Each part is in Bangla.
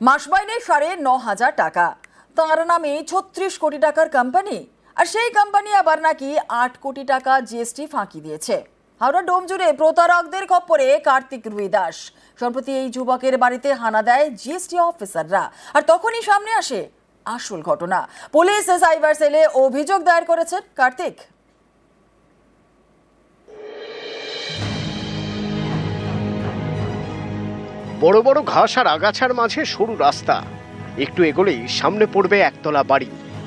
মাস মাইনে সাড়ে ন হাজার টাকা। তাঁর নামে ছত্রিশ কোটি টাকার কোম্পানি আর সেই কোম্পানি আবার নাকি আট কোটি টাকা জিএসটি ফাঁকি দিয়েছে। হাওড়া ডোম জুড়ে প্রতারকদের খপ্পরে কার্তিক রুই দাস সম্প্রতি এই যুবকের বাড়িতে হানা দেয় জিএসটি অফিসাররা আর তখনই সামনে আসে আসল ঘটনা। পুলিশ সাইবার সেলে অভিযোগ দায়ের করেছেন কার্তিক। বড় বড় ঘাস আর আগাছার মাঝে সরু রাস্তা। একটু এগোলেই সামনে পড়বে একতলা বাড়ি।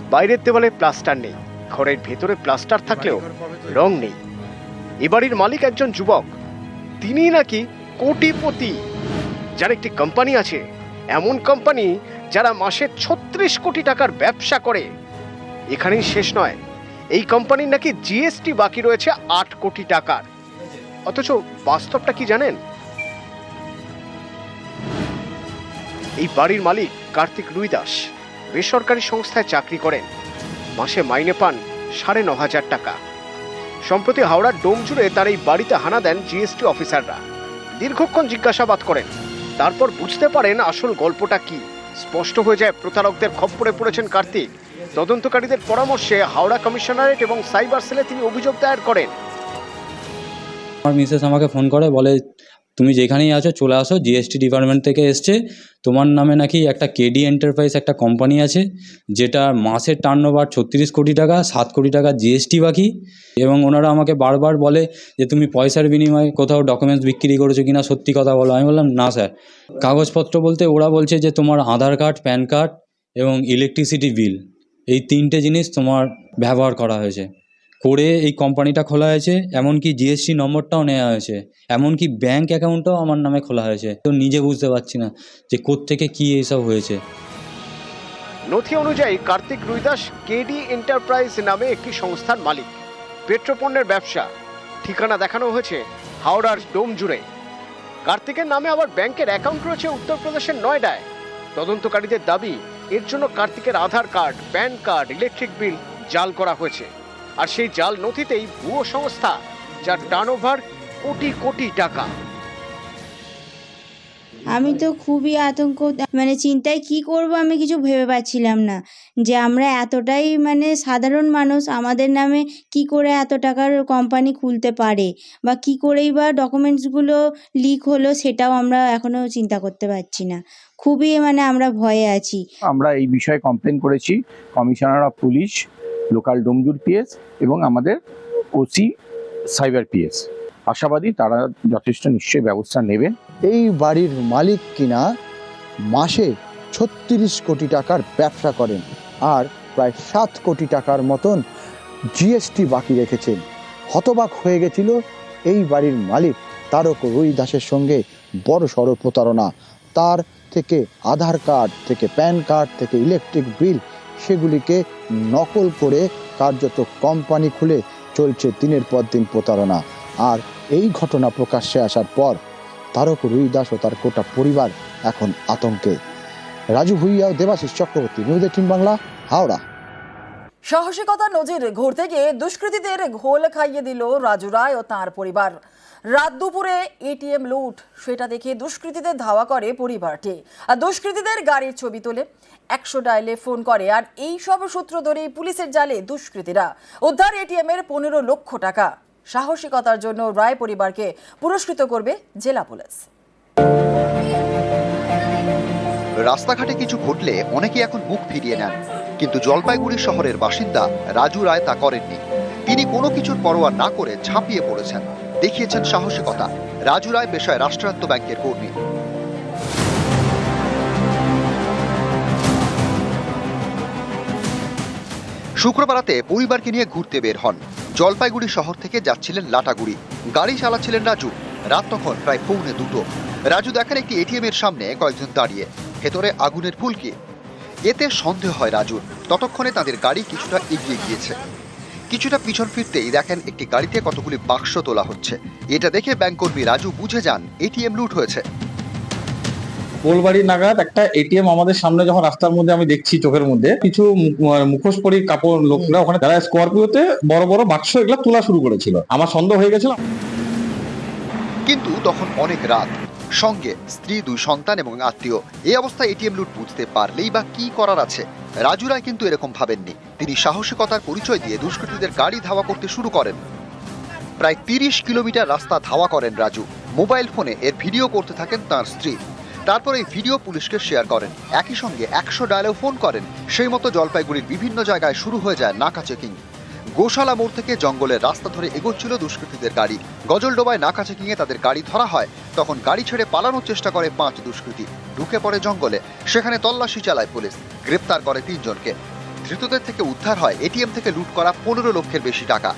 বাইরের দেওয়ালে প্লাস্টার নেই। ঘরের ভেতরে প্লাস্টার থাকলেও রং নেই। এ বাড়ির মালিক একজন যুবক। তিনি নাকি কোটিপতি যার একটি কোম্পানি আছে। এমন কোম্পানি যারা মাসে ছত্রিশ কোটি টাকার ব্যবসা করে। এখানেই শেষ নয়। এই কোম্পানির নাকি জিএসটি বাকি রয়েছে আট কোটি টাকার। অথচ বাস্তবটা কি জানেন? এই বাড়ির মালিক কার্তিক রুই দাস বেসরকারি সংস্থায় চাকরি করেন। মাসে মাইনে পান সাড়ে ন হাজার টাকা। সম্প্রতি হাওড়ার ডোম জুড়ে তার এই বাড়িতে হানা দেন জিএসটি অফিসাররা। দীর্ঘক্ষণ জিজ্ঞাসাবাদ করেন। তারপর বুঝতে পারেন আসল গল্পটা কি। স্পষ্ট হয়ে যায় প্রতারকদের খপ্পরে পড়েছেন কার্তিক। তদন্তকারীদের পরামর্শে হাওড়া কমিশনারেট এবং সাইবার সেলে তিনি অভিযোগ দায়ের করেন। আমার মিসেস আমাকে ফোন করে, বলে তুমি যেখানেই আছো চলে আসো জিএসটি ডিপার্টমেন্ট থেকে এসছে। তোমার নামে নাকি একটা কেডি এন্টারপ্রাইজ একটা কোম্পানি আছে, যেটা মাসের টার্ন ওভার ছত্রিশ কোটি টাকা, সাত কোটি টাকা জিএসটি বাকি। এবং ওনারা আমাকে বারবার বলে যে, তুমি পয়সার বিনিময়ে কোথাও ডকুমেন্টস বিক্রি করেছ কিনা? সত্যি কথা বলো। আমি বললাম, না স্যার। কাগজপত্র বলতে ওরা বলছে যে, তোমার আধার কার্ড, প্যান কার্ড এবং ইলেকট্রিসিটি বিল এই তিনটে জিনিস তোমার ব্যবহার করা হয়েছে। করে এই কোম্পানিটা খোলা হয়েছে, এমনকি জিএসটি নম্বরটাও নেওয়া হয়েছে, এমনকি ব্যাংক অ্যাকাউন্টটাও আমার নামে খোলা হয়েছে। তো নিজে বুঝতে পারছি না যে কোত্থেকে কী এইসব হয়েছে। নথি অনুযায়ী কার্তিক রুইদাস কেডি এন্টারপ্রাইজ নামে একটি সংস্থার মালিক। পেট্রোপণ্যের ব্যবসা, ঠিকানা দেখানো হয়েছে হাওড়ার ডোম জুড়ে কার্তিকের নামে আবার ব্যাংকের অ্যাকাউন্ট রয়েছে উত্তরপ্রদেশের নয়ডায়। তদন্তকারীদের দাবি, এর জন্য কার্তিকের Aadhaar card, PAN card, electric bill জাল করা হয়েছে। আর সেই জাল নথিতেই ভুয়ো সংস্থা যার টার্নওভার কোটি কোটি টাকা। আমি তো খুবই আতঙ্ক মানে চিন্তায় কি করব আমি কিছু ভেবে পাচ্ছিলাম না যে আমরা এতটাই মানে সাধারণ মানুষ আমাদের নামে কি করে এত টাকার কোম্পানি খুলতে পারে বা কি করেই বা ডকুমেন্টসগুলো লিক হলো সেটাও আমরা এখনও চিন্তা করতে পারছি না। খুবই মানে আমরা ভয়ে আছি। আমরা এই বিষয়ে কমপ্লেন করেছি commissioner of police local Domjur PS এবং আমাদের ওসি সাইবার পিএস। আশাবাদী তারা যথেষ্ট নিশ্চয়ই ব্যবস্থা নেবেন। এই বাড়ির মালিক কিনা, মাসে ছত্রিশ কোটি টাকার ব্যবসা করেন আর প্রায় সাত কোটি টাকার মতন জিএসটি বাকি রেখেছেন। হতবাক হয়ে গেছিল এই বাড়ির মালিক, তারক রুই দাসের সঙ্গে বড় সড়ো প্রতারণা। তার থেকে আধার কার্ড থেকে প্যান কার্ড থেকে ইলেকট্রিক বিল সেগুলিকে নকল করে কার্যত কোম্পানি খুলে চলছে দিনের পর দিন প্রতারণা। আর এই ঘটনা প্রকাশ্যে আসার পর তারক রুই দাস ও তার গোটা পরিবার এখন আতঙ্কে। রাজু ভুইয়া ও দেবাশিস চক্রবর্তী, নিউজ এইটিন বাংলা, হাওড়া। সাহসিকতা নজির ঘুরতে গিয়ে দুষ্কৃতীদের ঘোল খাইয়ে দিল রাজু রায় ও তাঁর পরিবার। রাত দুপুরে এটিএম লুট, সেটা দেখে দুষ্কৃতীদের ধাওয়া করে পরিবারটি। আর দুষ্কৃতীদের গাড়ির ছবি তোলে, একশো ডায়ালে ফোন করে, আর এই সব সূত্র ধরেই পুলিশের জালে দুষ্কৃতীরা। উদ্ধার এটিএম এর পনেরো লক্ষ টাকা। সাহসিকতার জন্য রায় পরিবারকে পুরস্কৃত করবে জেলা পুলিশ। রাস্তাঘাটে কিছু ঘটলে অনেকে এখন মুখ ফিরিয়ে নেন, কিন্তু জলপাইগুড়ি শহরের বাসিন্দা রাজু রায় তা করেননি। তিনি কোনো কিছুর পরোয়া না করে ঝাঁপিয়ে পড়েছেন। দেখিয়েছেন সাহসিকতা। রাজু রায় পেশায় রাষ্ট্রায়ত্ত ব্যাংকের কর্মী। শুক্রবার রাতে পরিবারকে নিয়ে ঘুরতে বের হন। জলপাইগুড়ি শহর থেকে যাচ্ছিলেন লাটাগুড়ি। গাড়ি চালাচ্ছিলেন রাজু। রাত তখন প্রায় পৌনে দুটো। রাজু দেখেন একটি এটিএম এর সামনে কয়েকজন দাঁড়িয়ে। ভেতরে আগুনের ফুলকি। এতে সন্দেহ হয় রাজুর। ততক্ষণে তাদের গাড়ি কিছুটা এগিয়ে গিয়েছে। কিছুটা পিছন ফিরতেই দেখেন একটি গাড়িতে কতগুলি বাক্স তোলা হচ্ছে। এটা দেখে ব্যাংক কর্মী রাজু বুঝে যান এটিএম লুট হয়েছে। কোলবাড়ি নাগাদ একটা এটিএম আমাদের সামনে যখন রাস্তার মধ্যে আমি দেখছি চোখের মধ্যে কিছু মুখোশ পরি কাপড় লোকরা ওখানে যারা স্করপিওতে বড় বড় বাক্স এগুলো তোলা শুরু করেছিল। আমার সন্দেহ হয়ে গেছিল। কিন্তু তখন অনেক রাত। সঙ্গে স্ত্রী, দুই সন্তান এবং আত্মীয়। এই অবস্থায় এটিএম লুট বুঝতে পারলেই বা কি করার আছে? রাজু রায় কিন্তু এরকম ভাবেননি। তিনি সাহসিকতার পরিচয় দিয়ে দুষ্কৃতীদের গাড়ি ধাওয়া করতে শুরু করেন। প্রায় তিরিশ কিলোমিটার রাস্তা ধাওয়া করেন রাজু। মোবাইল ফোনে এর ভিডিও করতে থাকেন তার স্ত্রী। তারপর এই ভিডিও পুলিশকে শেয়ার করেন। একই সঙ্গে একশো ডায়ালেও ফোন করেন। সেই মতো জলপাইগুড়ির বিভিন্ন জায়গায় শুরু হয়ে যায় নাকা চেকিং। গোশালা মোড় থেকে জঙ্গলের রাস্তা ধরে এগোচ্ছিল দুষ্কৃতীদের গাড়ি। গজলডোবায় নাকা চেকিংয়ে তাদের গাড়ি ধরা হয়। তখন গাড়ি ছেড়ে পালানোর চেষ্টা করে পাঁচ দুষ্কৃতী। ঢুকে পড়ে জঙ্গলে। সেখানে তল্লাশি চালায় পুলিশ। গ্রেপ্তার করে তিনজনকে। ধৃতদের থেকে উদ্ধার হয় এটিএম থেকে লুট করা পনেরো লক্ষের বেশি টাকা।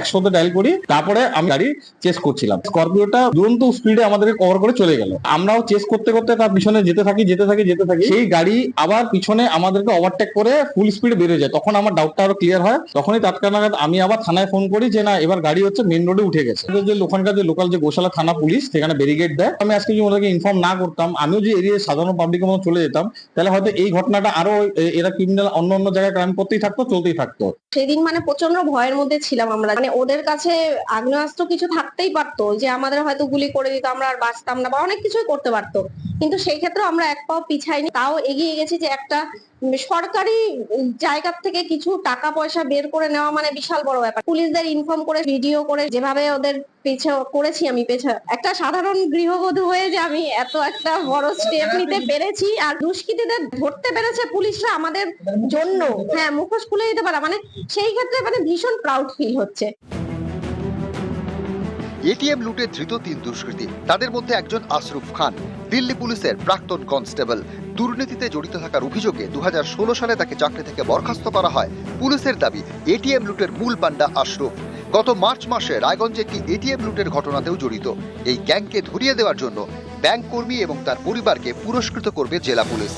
একশোতে ডায়াল করি, তারপরে আমি গাড়ি চেস করছিলাম। স্করপিওটা দুরন্ত স্পিডে আমাদেরকে কভার করে চলে গেল। আমরাও চেস করতে করতে তার পিছনে যেতে থাকি যেতে থাকি যেতে থাকি, সেই গাড়ি আবার পিছনে আমাদেরকে ওভারটেক করে ফুল স্পিডে বেরিয়ে যায়। তখন আমার ডাউটটা আরও ক্লিয়ার হয়। তখনই তৎক্ষণাৎ আমি আবার থানায় ফোন করি যে, না, এবার গাড়ি হচ্ছে মেন রোডে উঠে গেছে। যে ওখানকার যে লোকাল যে গোশালা থানা পুলিশ, সেখানে ব্যারিগেড দেয়। আমি আজকে যদি ওদেরকে ইনফর্ম না করতাম, আমিও যে এরিয়ায় সাধারণ পাবলিকের মতো চলে যেতাম, তাহলে হয়তো এই ঘটনাটা আরও এরা ক্রিমিনাল অন্য অন্য জায়গায় ক্রাইম করতেই থাকতো, চলতেই থাকতো। সেদিন মানে প্রচণ্ড ভয়ের মধ্যে ছিলাম আমরা মানে ওদের কাছে আগ্নেয়াস্ত্র কিছু থাকতেই পারতো যে আমাদের হয়তো গুলি করে দিত, আমরা আর বাঁচতাম না বা অনেক কিছুই করতে পারতো। কিন্তু সেই ক্ষেত্রে আমরা এক পাও পিছাইনি, তাও এগিয়ে গেছি যে একটা সরকারি উম জায়গার থেকে কিছু টাকা পয়সা বের করে নেওয়া মানে বিশাল বড় ব্যাপার। পুলিশদের ইনফর্ম করে ভিডিও করে, যেভাবে ওদের পিছে, করেছি আমি পেছা। একটা সাধারণ গৃহবধূ হয়ে যে আমি এত একটা বড় স্টেপ নিতে পেরেছি আর দুষ্কৃতীদের ধরতে পেরেছে পুলিশরা আমাদের জন্য। হ্যাঁ মুখোশ খুলে দিতে পারা। মানে সেই ক্ষেত্রে মানে ভীষণ প্রাউড ফিল হচ্ছে। এটিএম লুটে ধৃত তিন দুষ্কৃতী। তাদের মধ্যে একজন আশরুফ খান। দিল্লি পুলিশের প্রাক্তন কনস্টেবল দুর্নীতিতে জড়িত থাকার অভিযোগে দু হাজার ষোলো সালে তাকে চাকরি থেকে বরখাস্ত করা হয়। পুলিশের দাবি, এটিএম লুটের মূল পান্ডা আশরুফ। গত মার্চ মাসে রায়গঞ্জে একটি এটিএম লুটের ঘটনাতেও জড়িত। এই গ্যাংকে ধরিয়ে দেওয়ার জন্য ব্যাংক কর্মী এবং তার পরিবারকে পুরস্কৃত করবে জেলা পুলিশ।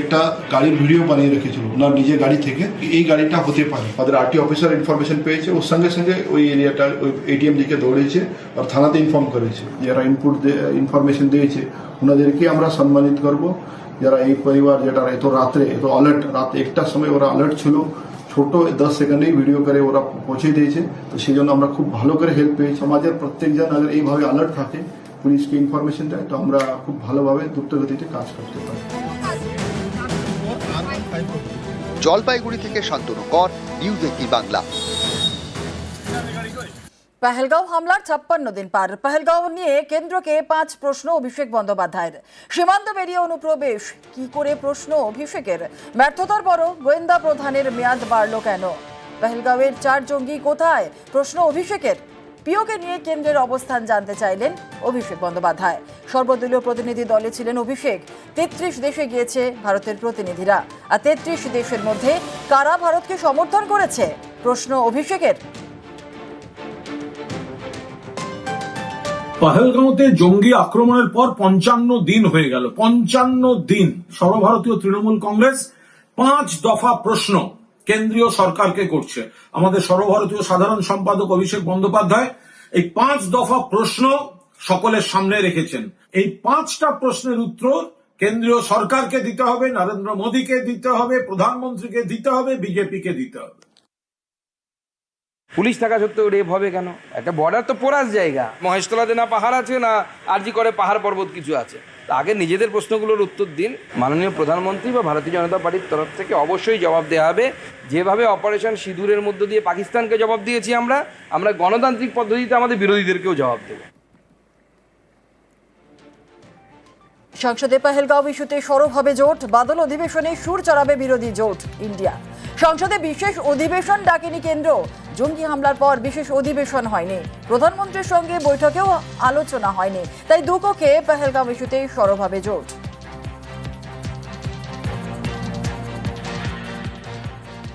একটা গাড়ির ভিডিও বানিয়ে রেখেছিল, ওনার নিজের গাড়ি থেকে। এই গাড়িটা হতে পারে। তাদের আরটি অফিসার ইনফরমেশন পেয়েছে ওর সঙ্গে সঙ্গে ওই এরিয়াটা, ওই এটিএম দিকে দৌড়েছে আর থানাতে ইনফর্ম করেছে। যারা ইনপুট ইনফরমেশন দিয়েছে, ওনাদেরকে আমরা সম্মানিত করব। যারা এই পরিবার, যেটা এত রাত্রে, এত অ্যালার্ট রাত একটার সময় ওরা অ্যালার্ট ছিল, ছোট দশ সেকেন্ডেই ভিডিও করে ওরা পৌঁছে দিয়েছে। তো সেই জন্য আমরা খুব ভালো করে হেল্প পেয়েছি। সমাজের প্রত্যেকজন আগে এইভাবে অ্যালার্ট থাকে, পুলিশকে ইনফরমেশন দেয়, তো আমরা খুব ভালোভাবে দ্রুতগতিতে কাজ করতে পারি। জলপাইগুড়ি থেকে শান্তনু কর নিউজ এইটিন বাংলা। পেহেলগাঁও হামলার ছাপ্পান্ন দিন পার। পেহেলগাঁও নিয়ে কেন্দ্রকে পাঁচ প্রশ্ন অভিষেক বন্দ্যোপাধ্যায়ের। সীমান্ত পেরিয়ে অনুপ্রবেশ, কি করে প্রশ্ন অভিষেকের? ব্যর্থতার পরও গোয়েন্দা প্রধানের মেয়াদ বাড়ল কেন? পেহেলগাঁওয়ের চার জঙ্গি কোথায়? প্রশ্ন অভিষেকের। পিওকে নিয়ে কেন্দ্রের অবস্থান জানতে চাইলেন অভিষেক বন্দ্যোপাধ্যায়। সর্বদলীয় প্রতিনিধি দলে ছিলেন অভিষেক। তেত্রিশ দেশে গিয়েছে ভারতের প্রতিনিধিরা। আর তেত্রিশ দেশের মধ্যে কারা ভারতকে সমর্থন করেছে? প্রশ্ন অভিষেকের। পহেলগাঁওতে জঙ্গি আক্রমণের পর পঞ্চান্ন দিন হয়ে গেল। পঞ্চান্ন দিন সর্বভারতীয় তৃণমূল কংগ্রেস পাঁচ দফা প্রশ্ন। কেন্দ্রীয় সরকারকে করছে। আমাদের সর্বভারতীয় সাধারণ সম্পাদক অভিষেক বন্দ্যোপাধ্যায় এই পাঁচ দফা প্রশ্ন সকলের সামনে রেখেছেন। এই পাঁচটা প্রশ্নের উত্তর কেন্দ্রীয় সরকারকে দিতে হবে, নরেন্দ্র মোদীকে দিতে হবে, প্রধানমন্ত্রীকে দিতে হবে, বিজেপিকে দিতে হবে। পুলিশ থাকা সত্ত্বেও রেপ হবে কেন? একটা বর্ডার তো পোরাস জায়গা। মহেশতলাতে না পাহাড় আছে, না আরজি করে পাহাড় পর্বত কিছু আছে। আগে নিজেদের প্রশ্নগুলোর উত্তর দিন। মাননীয় প্রধানমন্ত্রী বা ভারতীয় জনতা পার্টির তরফ থেকে অবশ্যই জবাব দেওয়া হবে। যেভাবে অপারেশন সিঁদুরের মধ্য দিয়ে পাকিস্তানকে জবাব দিয়েছি আমরা আমরা গণতান্ত্রিক পদ্ধতিতে আমাদের বিরোধীদেরকেও জবাব দেবো। সংসদে পেহেলগাঁও ইস্যুতে সরব হবে জোট, বাদল অধিবেশনে সুর চড়াবে বিরোধী জোট, ইন্ডিয়া। সংসদে বিশেষ অধিবেশন ডাকেনি কেন্দ্র। জঙ্গি হামলার পর বিশেষ অধিবেশন হয়নি। প্রধানমন্ত্রীর সঙ্গে বৈঠকেও আলোচনা হয়নি। তাই দুপক্ষে পেহেলগাম ইস্যুতে সরব হবে জোট।